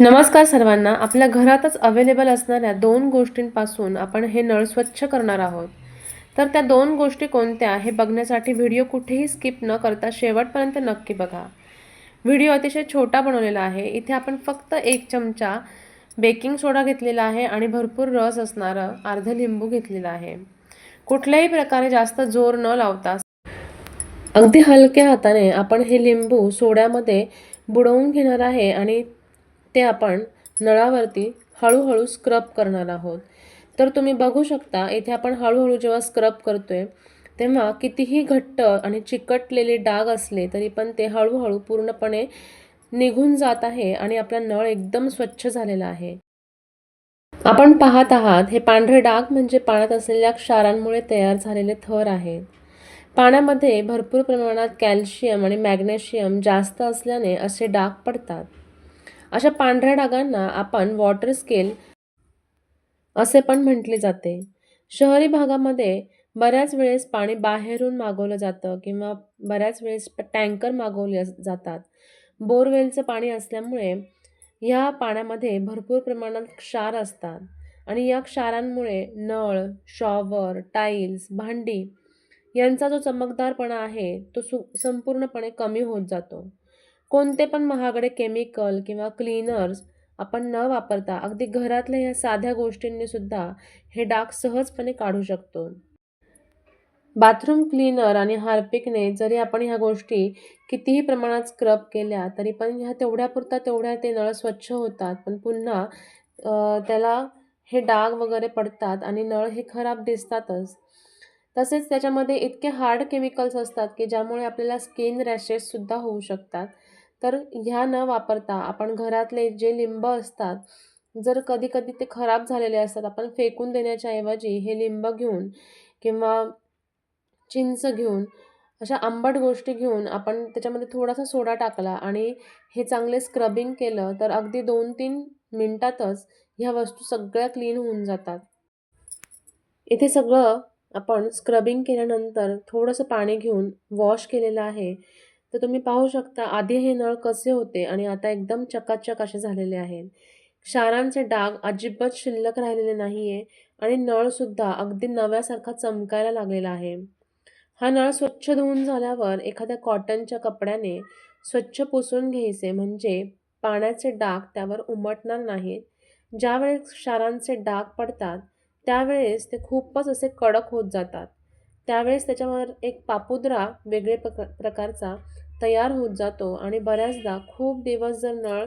नमस्कार सर्वांना. आपल्या घरातच अवेलेबल असणाऱ्या दोन गोष्टींपासून आपण हे नळ स्वच्छ करणार आहोत. तर त्या दोन गोष्टी कोणत्या हे बघण्यासाठी व्हिडिओ कुठेही स्किप न करता शेवटपर्यंत नक्की बघा. व्हिडिओ अतिशय छोटा बनवलेला आहे. इथे आपण फक्त एक चमचा बेकिंग सोडा घेतलेला आहे आणि भरपूर रस असणारं अर्ध लिंबू घेतलेलं आहे. कुठल्याही प्रकारे जास्त जोर न लावता अगदी हलक्या हाताने आपण हे लिंबू सोड्यामध्ये बुडवून घेणार आहे आणि ते आपण नळावरती हळूहळू स्क्रब करणार आहोत. तर तुम्ही बघू शकता इथे आपण हळूहळू जेव्हा स्क्रब करतोय तेव्हा कितीही घट्ट आणि चिकटलेले डाग असले तरी पण ते हळूहळू पूर्णपणे निघून जात आहे आणि आपला नळ एकदम स्वच्छ झालेला आहे. आपण पाहत आहात हे पांढरे डाग म्हणजे पाण्यात असलेल्या क्षारांमुळे तयार झालेले थर आहेत. पाण्यामध्ये भरपूर प्रमाणात कॅल्शियम आणि मॅग्नेशियम जास्त असल्याने असे डाग पडतात. अशा पांढऱ्या डागांना आपण वॉटर स्केल असे पण म्हटले जाते. शहरी भागामध्ये बऱ्याच वेळेस पाणी बाहेरून मागवलं जातं किंवा बऱ्याच वेळेस टँकर मागवले जातात. बोरवेलचं पाणी असल्यामुळे ह्या पाण्यामध्ये भरपूर प्रमाणात क्षार असतात आणि या क्षारांमुळे नळ शॉवर टाईल्स भांडी यांचा जो चमकदारपणा आहे तो सु संपूर्णपणे कमी होत जातो. कोणते पण महागडे केमिकल किंवा क्लीनर्स आपण न वापरता अगदी घरातल्या ह्या साध्या गोष्टींनी सुद्धा हे डाग सहजपणे काढू शकतो. बाथरूम क्लीनर आणि हार्पिकने जरी आपण ह्या गोष्टी कितीही प्रमाणात स्क्रब केल्या तरी पण ह्या तेवढ्यापुरता तेवढ्या ते नळ स्वच्छ होतात पण पुन्हा त्याला हे डाग वगैरे पडतात आणि नळ हे खराब दिसतातच. तसेच त्याच्यामध्ये इतके हार्ड केमिकल्स असतात की ज्यामुळे आपल्याला स्किन रॅशेससुद्धा होऊ शकतात. तर ह्या न वापरता आपण घरातले जे लिंब असतात जर कधी कधी ते खराब झालेले असतात आपण फेकून देण्याच्या ऐवजी हे लिंब घेऊन किंवा चिंच घेऊन अशा आंबट गोष्टी घेऊन आपण त्याच्यामध्ये थोडासा सोडा टाकला आणि हे चांगले स्क्रबिंग केलं तर अगदी दोन तीन मिनटातच ह्या वस्तू सगळ्या क्लीन होऊन जातात. इथे सगळं आपण स्क्रबिंग केल्यानंतर थोडंसं पाणी घेऊन वॉश केलेलं आहे. तर तुम्ही पाहू शकता आधी हे नळ कसे होते आणि आता एकदम चकाचक असे झालेले आहेत. क्षारांचे डाग अजिबात शिल्लक राहिलेले नाही आहे आणि नळसुद्धा अगदी नव्यासारखा चमकायला लागलेला आहे. हा नळ स्वच्छ धुवून झाल्यावर एखाद्या कॉटनच्या कपड्याने स्वच्छ पुसून घ्यायचे म्हणजे पाण्याचे डाग त्यावर उमटणार नाहीत. ज्यावेळेस क्षारांचे डाग पडतात त्यावेळेस ते खूपच असे कडक होत जातात. त्यावेळेस त्याच्यावर एक पापुद्रा वेगळे प्रकारचा तयार होत जातो आणि बऱ्याचदा खूप दिवस जर नळ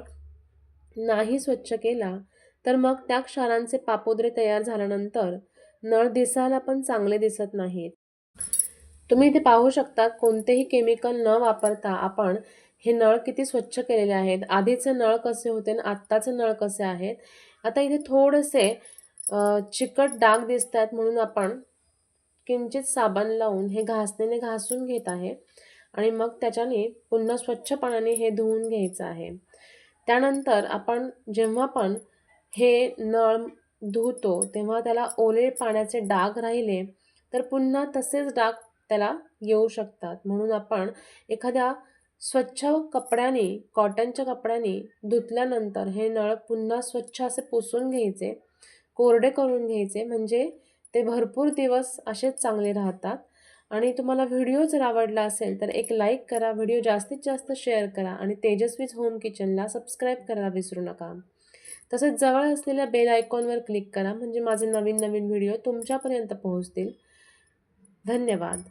नाही स्वच्छ केला तर मग त्या क्षारांचे पापोद्रे तयार झाल्यानंतर नळ दिसायला पण चांगले दिसत नाहीत. तुम्ही इथे पाहू शकता कोणतेही केमिकल न वापरता आपण हे नळ किती स्वच्छ केलेले आहेत आधीचे नळ कसे होते आणि आत्ताचे नळ कसे आहेत. आता इथे थोडेसे चिकट डाग दिसत आहेत म्हणून आपण किंचित साबण लावून हे घासणीने घासून घेत आहे. आणि मग त्याच्याने पुन्हा स्वच्छ पाण्याने हे धुवून घ्यायचं आहे. त्यानंतर आपण जेव्हा पण हे नळ धुतो तेव्हा त्याला ओले पाण्याचे डाग राहिले तर पुन्हा तसेच डाग त्याला येऊ शकतात. म्हणून आपण एखाद्या स्वच्छ कपड्याने कॉटनच्या कपड्याने धुतल्यानंतर हे नळ पुन्हा स्वच्छ असे पुसून घ्यायचे कोरडे करून घ्यायचे. म्हणजे ते भरपूर दिवस असेच चांगले राहतात. आणि तुम्हाला व्हिडिओ जर आवडला असेल तर एक लाईक करा व्हिडिओ जास्तीत जास्त शेअर करा आणि तेजस्वीज होम किचनला सबस्क्राईब करायला विसरू नका. तसेच जवळ असलेल्या बेल आयकॉनवर क्लिक करा म्हणजे माझे नवीन नवीन व्हिडिओ तुमच्यापर्यंत पोहोचतील. धन्यवाद.